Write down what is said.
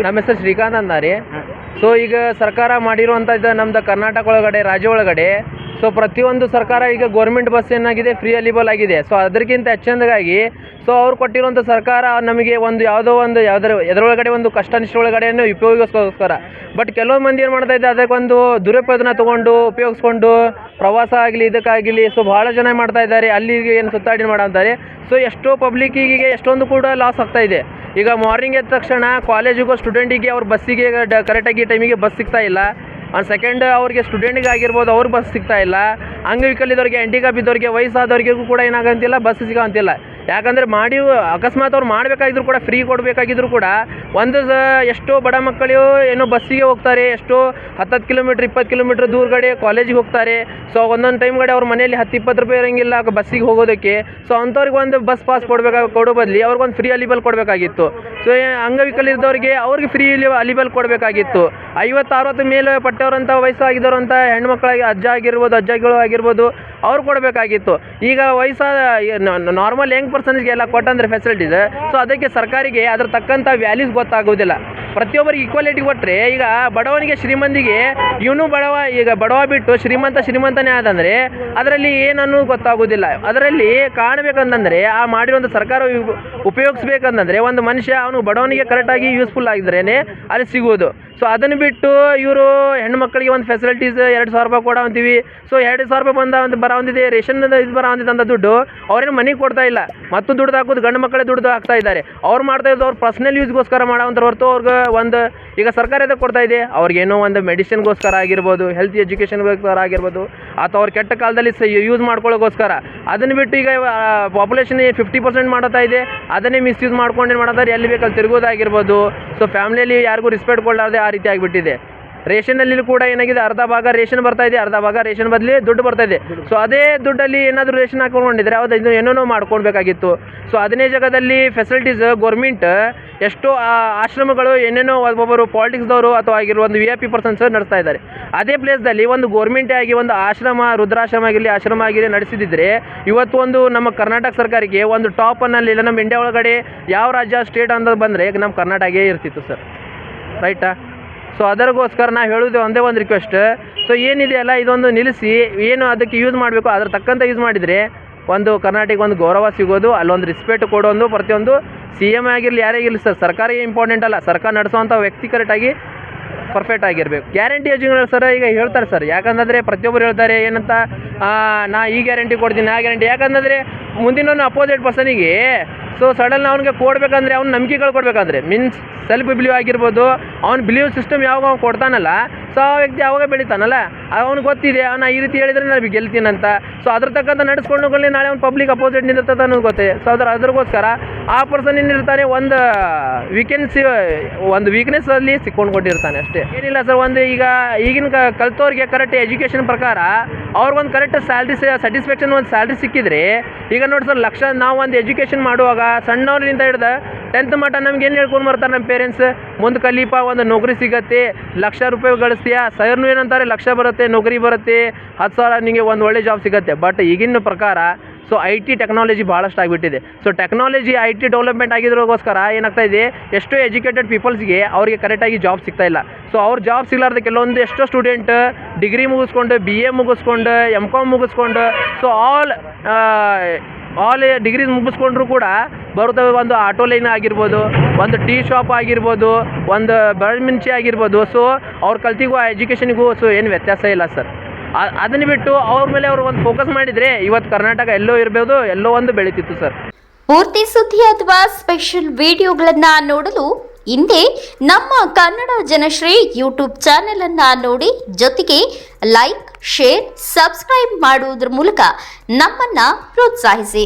ನಮ್ಮ ಹೆಸರು ಶ್ರೀಕಾಂತ್ ಅಂತ ರೀ ಸೊ ಈಗ ಸರ್ಕಾರ ಮಾಡಿರುವಂಥ ಇದು ನಮ್ದು ಕರ್ನಾಟಕ ಒಳಗಡೆ, ರಾಜ್ಯ ಒಳಗಡೆ. ಸೊ ಪ್ರತಿಯೊಂದು ಸರ್ಕಾರ ಈಗ ಗೌರ್ಮೆಂಟ್ ಬಸ್ ಏನಾಗಿದೆ ಫ್ರೀ ಅಲಿಬಲ್ ಆಗಿದೆ. ಸೊ ಅದಕ್ಕಿಂತ ಹೆಚ್ಚಿನದಾಗಿ ಸೊ ಅವ್ರು ಕೊಟ್ಟಿರುವಂಥ ಸರ್ಕಾರ ನಮಗೆ ಒಂದು ಯಾವುದೋ ಒಂದು ಯಾವುದರ ಎದರೊಳಗಡೆ ಒಂದು ಕಷ್ಟ ನಿಷ್ಠ ಒಳಗಡೆಯನ್ನು ಉಪಯೋಗಿಸ್ಕೋಸ್ಕರ. ಬಟ್ ಕೆಲವು ಮಂದಿ ಏನು ಮಾಡ್ತಾ ಇದ್ದೆ ಅದಕ್ಕೊಂದು ದುರುಪಯೋಗನ ತೊಗೊಂಡು, ಉಪಯೋಗಿಸ್ಕೊಂಡು, ಪ್ರವಾಸ ಆಗಲಿ, ಇದಕ್ಕಾಗಲಿ ಸೊ ಭಾಳ ಜನ ಮಾಡ್ತಾ ಇದ್ದಾರೆ, ಅಲ್ಲಿಗೆ ಏನು ಸುತ್ತಾಡಿ ಮಾಡಂತಾರೆ. ಸೊ ಎಷ್ಟೋ ಪಬ್ಲಿಕ್ಕಿಗೆ ಎಷ್ಟೊಂದು ಕೂಡ ಲಾಸ್ ಆಗ್ತಾ ಇದೆ. ಈಗ ಮಾರ್ನಿಂಗ್ ಎದ್ದ ತಕ್ಷಣ ಕಾಲೇಜಿಗೋ ಸ್ಟೂಡೆಂಟಿಗೆ ಅವ್ರ ಬಸ್ಸಿಗೆ ಡ ಕರೆಕ್ಟಾಗಿ ಟೈಮಿಗೆ ಬಸ್ ಸಿಗ್ತಾ ಇಲ್ಲ. ಆ್ಯಂಡ್ ಸೆಕೆಂಡ್ ಅವ್ರಿಗೆ ಸ್ಟೂಡೆಂಟಿಗೆ ಆಗಿರ್ಬೋದು ಅವ್ರ ಬಸ್ ಸಿಗ್ತಾ ಇಲ್ಲ. ಅಂಗವಿಕಲ್ ಇದ್ದವ್ರಿಗೆ ಹ್ಯಾಂಡಿಕ್ಯಾಪ್ ಇದ್ದವ್ರಿಗೆ ವಯಸ್ಸಾದವ್ರಿಗೂ ಕೂಡ ಏನಾಗಂತಿಲ್ಲ ಬಸ್ ಸಿಗೋಂತಿಲ್ಲ. ಯಾಕಂದರೆ ಮಾಡಿ ಅಕಸ್ಮಾತ್ ಅವ್ರು ಮಾಡಬೇಕಾಗಿದ್ರು ಕೂಡ ಫ್ರೀ ಕೊಡಬೇಕಾಗಿದ್ರು ಕೂಡ, ಒಂದು ಸ ಎಷ್ಟೋ ಬಡ ಮಕ್ಕಳು ಏನೋ ಬಸ್ಸಿಗೆ ಹೋಗ್ತಾರೆ, ಎಷ್ಟೋ ಹತ್ತತ್ತು ಕಿಲೋಮೀಟ್ರ್, ಇಪ್ಪತ್ತು ಕಿಲೋಮೀಟ್ರ್ ದೂರಗಡೆ ಕಾಲೇಜಿಗೆ ಹೋಗ್ತಾರೆ. ಸೊ ಒಂದೊಂದು ಟೈಮ್ ಕಡೆ ಅವ್ರ ಮನೆಯಲ್ಲಿ ಹತ್ತು, ಇಪ್ಪತ್ತು ರೂಪಾಯಿ ಇರೋಂಗಿಲ್ಲ ಬಸ್ಸಿಗೆ ಹೋಗೋದಕ್ಕೆ. ಸೊ ಅಂಥವ್ರಿಗೆ ಒಂದು ಬಸ್ ಪಾಸ್ ಕೊಡಬೇಕಾಗ ಕೊಡೋ ಬದಲಿ ಅವ್ರಿಗೊಂದು ಫ್ರೀ ಅಲಿಬಲ್ ಕೊಡಬೇಕಾಗಿತ್ತು. ಸೊ ಅಂಗವಿಕಲಿದ್ದವ್ರಿಗೆ ಅವ್ರಿಗೆ ಫ್ರೀ ಅಲಿಬಲ್ ಕೊಡಬೇಕಾಗಿತ್ತು. ಐವತ್ತು ಅರವತ್ತು ಮೇಲೆ ಪಟ್ಟವರಂಥ ವಯಸ್ಸಾಗಿದ್ದವರಂಥ ಹೆಣ್ಮಕ್ಳಾಗಿ, ಅಜ್ಜ ಆಗಿರ್ಬೋದು, ಅಜ್ಜಗಳು ಆಗಿರ್ಬೋದು, ಅವ್ರು ಕೊಡಬೇಕಾಗಿತ್ತು. ಈಗ ವಯಸ್ಸಾದ ನಾರ್ಮಲ್ ಯಂಗ್ ಪರ್ಸನ್ಸ್ಗೆ ಎಲ್ಲ ಕೊಟ್ಟಂದ್ರೆ ಫೆಸಿಲಿಟೀಸ್ ಸೊ ಅದಕ್ಕೆ ಸರ್ಕಾರಿಗೆ ಅದ್ರ ತಕ್ಕಂಥ ವ್ಯಾಲ್ಯೂಸ್ ಗೊತ್ತಾಗೋದಿಲ್ಲ ಪ್ರತಿಯೊಬ್ಬರಿಗೆ ಈಕ್ವಾಲಿಟಿ ಕೊಟ್ಟರೆ ಈಗ ಬಡವನಿಗೆ ಶ್ರೀಮಂತಿಗೆ ಇವನು ಬಡವ, ಈಗ ಬಡವ ಬಿಟ್ಟು ಶ್ರೀಮಂತ ಶ್ರೀಮಂತನೇ ಆದಂದರೆ ಅದರಲ್ಲಿ ಏನನ್ನು ಗೊತ್ತಾಗೋದಿಲ್ಲ. ಅದರಲ್ಲಿ ಕಾಣಬೇಕಂತಂದರೆ, ಆ ಮಾಡಿರುವಂಥ ಸರ್ಕಾರ ಉಪ- ಉಪಯೋಗಿಸ್ಬೇಕಂತಂದರೆ ಒಂದು ಮನುಷ್ಯ ಅವನು ಬಡವನಿಗೆ ಕರೆಕ್ಟಾಗಿ ಯೂಸ್ಫುಲ್ ಆಗಿದ್ರೇ ಅಲ್ಲಿ ಸಿಗೋದು ಸೊ ಅದನ್ನು ಬಿಟ್ಟು ಇವರು ಹೆಣ್ಮಕ್ಳಿಗೆ ಒಂದು ಫೆಸಿಲಿಟೀಸ್ ಎರಡು ಸಾವಿರ ರೂಪಾಯಿ ಕೊಡೋ ಅಂತೀವಿ. ಸೊ ಎರಡು ಸಾವಿರ ರೂಪಾಯಿ ಬಂದ ಒಂದು ಬರ ಒಂದಿದೆ, ರೇಷನ್ ಇದು ಬರ ಒಂದಿದೆ ದುಡ್ಡು ಅವ್ರೇನು ಮನೆಗೆ ಕೊಡ್ತಾ ಇಲ್ಲ. ಮತ್ತು ದುಡ್ಡು ಹಾಕೋದು ಗಂಡು ಮಕ್ಕಳೇ ದುಡ್ಡು ಹಾಕ್ತಾ ಇದ್ದಾರೆ. ಅವ್ರು ಮಾಡ್ತಾ ಇದ್ದು ಅವ್ರು ಪರ್ಸ್ನಲ್ ಯೂಸ್ಗೋಸ್ಕರ ಮಾಡೋವಂಥ ಹೊರತು ಅವ್ರಿಗೆ ಒಂದು ಈಗ ಸರ್ಕಾರ ಎದಕ್ಕೆ ಕೊಡ್ತಾ ಇದೆ? ಅವ್ರಿಗೇನೋ ಒಂದು ಮೆಡಿಸಿನ್ಗೋಸ್ಕರ ಆಗಿರ್ಬೋದು ಹೆಲ್ತ್ ಎಜುಕೇಷನ್ಗೋಸ್ಕರ ಆಗಿರ್ಬೋದು, ಅಥವಾ ಅವ್ರು ಕೆಟ್ಟ ಕಾಲದಲ್ಲಿ ಸ ಯೂಸ್ ಮಾಡ್ಕೊಳ್ಳೋಗೋಸ್ಕರ. ಅದನ್ನು ಬಿಟ್ಟು ಈಗ ಪಾಪ್ಯುಲೇಷನ್ ಫಿಫ್ಟಿ ಪರ್ಸೆಂಟ್ ಮಾಡೋತಾ ಇದೆ. ಅದನ್ನೇ ಮಿಸ್ಯೂಸ್ ಮಾಡ್ಕೊಂಡು ಏನು ಮಾಡ್ತಾರೆ ಎಲ್ಲಿ ಬೇಕಲ್ಲಿ ತಿರುಗೋದಾಗಿರ್ಬೋದು. ಸೊ ಫ್ಯಾಮ್ಲಿಯಲ್ಲಿ ಯಾರಿಗೂ ರಿಸ್ಪೆಕ್ಟ್ ಕೊಡಲಾರ್ದೆ ಆ ರೀತಿ ಆಗಿಬಿಟ್ಟಿದೆ. ರೇಷನಲ್ಲಿ ಕೂಡ ಏನಾಗಿದೆ, ಅರ್ಧ ಭಾಗ ರೇಷನ್ ಬರ್ತಾ ಇದೆ, ಅರ್ಧ ಭಾಗ ರೇಷನ್ ಬದಲಿ ದುಡ್ಡು ಬರ್ತಾ ಇದೆ. ಸೊ ಅದೇ ದುಡ್ಡಲ್ಲಿ ಏನಾದರೂ ರೇಷನ್ ಹಾಕೊಂಡಿದ್ರೆ ಅದು ಏನೋ ಏನೇನೋ ಮಾಡ್ಕೊಳ್ಬೇಕಾಗಿತ್ತು. ಸೊ ಅದನ್ನೇ ಜಾಗದಲ್ಲಿ ಫೆಸಿಲಿಟೀಸ್ ಗೌರ್ಮೆಂಟ್ ಎಷ್ಟೋ ಆಶ್ರಮಗಳು, ಏನೇನೋ ಒಬ್ಬೊಬ್ಬರು ಪಾಲಿಟಿಕ್ಸ್ದವರು ಅಥವಾ ಆಗಿರೋ ಒಂದು ವಿ ಐ ಪಿ ಪರ್ಸನ್ಸ್ ನಡೆಸ್ತಾ ಇದ್ದಾರೆ. ಅದೇ ಪ್ಲೇಸ್ದಲ್ಲಿ ಒಂದು ಗೌರ್ಮೆಂಟೇ ಆಗಿ ಒಂದು ಆಶ್ರಮ, ರುದ್ರಾಶ್ರಮ ಆಗಿರಲಿ, ಆಶ್ರಮ ಆಗಿರಲಿ ನಡೆಸಿದಿದ್ರೆ ಇವತ್ತು ಒಂದು ನಮ್ಮ ಕರ್ನಾಟಕ ಸರ್ಕಾರಕ್ಕೆ ಒಂದು ಟಾಪ್ ಅನ್ನಲ್ಲಿ ನಮ್ಮ ಇಂಡಿಯಾ ಒಳಗಡೆ ಯಾವ ರಾಜ್ಯ ಸ್ಟೇಟ್ ಅಂತ ಬಂದರೆ ನಮ್ಮ ಕರ್ನಾಟಕೇ ಇರ್ತಿತ್ತು ಸರ್. ರೈಟಾ ಸೊ ಅದರಿಗೋಸ್ಕರ ನಾವು ಹೇಳೋದು ಒಂದೇ ಒಂದು ರಿಕ್ವೆಸ್ಟ್ ಸೊ ಏನಿದೆಯಲ್ಲ ಇದೊಂದು ನಿಲ್ಲಿಸಿ, ಏನು ಅದಕ್ಕೆ ಯೂಸ್ ಮಾಡಬೇಕು, ಅದ್ರ ತಕ್ಕಂತೆ ಯೂಸ್ ಮಾಡಿದರೆ ಒಂದು ಕರ್ನಾಟಕ ಒಂದು ಗೌರವ ಸಿಗೋದು, ಅಲ್ಲೊಂದು ರಿಸ್ಪೆಕ್ಟ್ ಕೊಡೋದು, ಪ್ರತಿಯೊಂದು ಸಿ ಎಂ ಆಗಿರಲಿ, ಯಾರೇ ಇರಲಿ ಸರ್, ಸರ್ಕಾರ ಇಂಪಾರ್ಟೆಂಟ್ ಅಲ್ಲ. ಸರ್ಕಾರ ನಡೆಸುವಂಥ ವ್ಯಕ್ತಿ ಕರೆಕ್ಟಾಗಿ ಪರ್ಫೆಕ್ಟ್ ಆಗಿರಬೇಕು. ಗ್ಯಾರಂಟಿ ಯೋಜನೆಗಳು ಸರ್, ಈಗ ಹೇಳ್ತಾರೆ ಸರ್, ಯಾಕಂದರೆ ಪ್ರತಿಯೊಬ್ಬರು ಹೇಳ್ತಾರೆ, ಏನಂತ ನಾ ಈ ಗ್ಯಾರಂಟಿ ಕೊಡ್ತೀನಿ, ಆ ಗ್ಯಾರಂಟಿ ಯಾಕಂತಂದರೆ ಮುಂದಿನ ಅಪೋಸಿಟ್ ಪರ್ಸನಿಗೆ ಸೊ ಸಡನ್ ಅವ್ನಿಗೆ ಕೊಡಬೇಕಂದ್ರೆ ಅವ್ನು ನಂಬಿಕೆಗಳು ಕೊಡಬೇಕಂದ್ರೆ ಮೀನ್ಸ್ ಸೆಲ್ಫ್ ಬಿಲೀವ್ ಆಗಿರ್ಬೋದು, ಅವ್ನು ಬಿಲೀವ್ ಸಿಸ್ಟಮ್ ಯಾವಾಗ ಅವ್ನು ಕೊಡ್ತಾನಲ್ಲ ಸೊ ಆ ವ್ಯಕ್ತಿ ಯಾವಾಗ ಬೆಳಿತಾನಲ್ಲ, ಅವ್ನಿಗೆ ಗೊತ್ತಿದೆ, ಅವ್ನು ಈ ರೀತಿ ಹೇಳಿದ್ರೆ ನಾನು ಗೆಲ್ತೀನಂತ ಸೊ ಅದ್ರ ತಕ್ಕಂಥ ನಡೆಸ್ಕೊಂಡು ನಾಳೆ ಅವ್ನು ಪಬ್ಲಿಕ್ ಅಪೋಸಿಟ್ ನಿಂತಿರ್ತದೆ ಅನ್ನೋದು ಗೊತ್ತಿದೆ ಸೊ ಅದ್ರ, ಅದ್ರಗೋಸ್ಕರ ಆ ಪರ್ಸನ್ ಏನಿರ್ತಾನೆ ಒಂದು ವೀಕೆನ್ಸಿ ಒಂದು ವೀಕ್ನೆಸ್ ಅಲ್ಲಿ ಸಿಕ್ಕೊಂಡು ಕೊಟ್ಟಿರ್ತಾನೆ ಅಷ್ಟೇ. ಏನಿಲ್ಲ ಸರ್ ಒಂದು ಈಗ ಈಗಿನ ಕಲ್ತವ್ರಿಗೆ ಕರೆಕ್ಟ್ ಎಜುಕೇಷನ್ ಪ್ರಕಾರ ಅವ್ರಿಗೊಂದು ಕರೆಕ್ಟ್ ಸ್ಯಾಲ್ರಿ ಸ್ಯಾಟಿಸ್ಫ್ಯಾಕ್ಷನ್ ಒಂದು ಸ್ಯಾಲ್ರಿ ಸಿಕ್ಕಿದ್ರೆ, ಈಗ ನೋಡಿ ಸರ್ ಲಕ್ಷ, ನಾವು ಒಂದು ಎಜುಕೇಷನ್ ಮಾಡುವಾಗ ಸಣ್ಣವ್ರಿಂದ ಹಿಡ್ದು ಟೆಂತ್ ಮಟ್ಟ ನಮ್ಗೆ ಏನು ಹೇಳ್ಕೊಂಡು ಬರ್ತಾರೆ ನಮ್ಮ ಪೇರೆಂಟ್ಸ್ ಮುಂದೆ ಕಲೀಪ, ಒಂದು ನೌಕರಿ ಸಿಗತ್ತೆ, ಲಕ್ಷ ರೂಪಾಯಿ ಗಳಿಸ್ತೀಯ? ಸರ್ನು ಏನಂತಾರೆ, ಲಕ್ಷ ಬರುತ್ತೆ, ನೌಕರಿ ಬರುತ್ತೆ, ಹತ್ತು ಸಾವಿರ ನಿಮಗೆ ಒಂದು ಒಳ್ಳೆ ಜಾಬ್ ಸಿಗುತ್ತೆ. ಬಟ್ ಈಗಿನ ಪ್ರಕಾರ ಸೊ ಐ ಟಿ ಟೆಕ್ನಾಲಜಿ ಭಾಳಷ್ಟು ಆಗಿಬಿಟ್ಟಿದೆ. So technology I T development ಆಗಿರೋಗೋಸ್ಕರ ಏನಾಗ್ತಾ ಇದೆ? ಎಷ್ಟೋ ಎಜುಕೇಟೆಡ್ ಪೀಪಲ್ಸ್ಗೆ ಅವರಿಗೆ ಕರೆಕ್ಟಾಗಿ ಜಾಬ್ ಸಿಗ್ತಾ ಇಲ್ಲ. ಸೊ ಅವ್ರು ಜಾಬ್ ಸಿಗ್ಲಾರ್ದ ಕೆಲವೊಂದು ಎಷ್ಟೋ ಸ್ಟೂಡೆಂಟ್ ಡಿಗ್ರಿ ಮುಗಿಸ್ಕೊಂಡು ಬಿ ಎ ಮುಗಿಸ್ಕೊಂಡು ಎಂ ಕಾಮ್ ಮುಗಿಸ್ಕೊಂಡು ಸೊ ಆಲ್ ಆಲ್ ಡಿಗ್ರೀಸ್ ಮುಗಿಸ್ಕೊಂಡ್ರು ಕೂಡ ಬರುತ್ತವೆ. ಒಂದು ಆಟೋ ಲೈನ್ ಆಗಿರ್ಬೋದು, ಒಂದು ಟೀ ಶಾಪ್ ಆಗಿರ್ಬೋದು, ಒಂದು ಬೆಳಮಿಂಚಿ ಆಗಿರ್ಬೋದು. ಸೊ ಅವ್ರ ಕಲ್ತಿಗೂ ಆ ಎಜುಕೇಷನಿಗೂ ಸೊ ಏನು ವ್ಯತ್ಯಾಸ ಇಲ್ಲ ಸರ್ ಅದನ್ನು ಬಿಟ್ಟು ಅವ್ರ ಮೇಲೆ ಅವರು ಒಂದು ಫೋಕಸ್ ಮಾಡಿದರೆ ಇವತ್ತು ಕರ್ನಾಟಕ ಎಲ್ಲೋ ಇರ್ಬೋದು, ಎಲ್ಲೋ ಒಂದು ಬೆಳೀತಿತ್ತು ಸರ್ ಪೂರ್ತಿ ಸುದ್ದಿ ಅಥವಾ ಸ್ಪೆಷಲ್ ವಿಡಿಯೋಗಳನ್ನ ನೋಡಲು ಹಿಂದೆ ನಮ್ಮ ಕನ್ನಡ ಜನಶ್ರೀ ಯೂಟ್ಯೂಬ್ ಚಾನೆಲ್ ಅನ್ನ ನೋಡಿ, ಜೊತೆಗೆ ಲೈಕ್ ಶೇರ್ ಸಬ್ಸ್ಕ್ರೈಬ್ ಮಾಡುವುದರ ಮೂಲಕ ನಮ್ಮನ್ನ ಪ್ರೋತ್ಸಾಹಿಸಿ.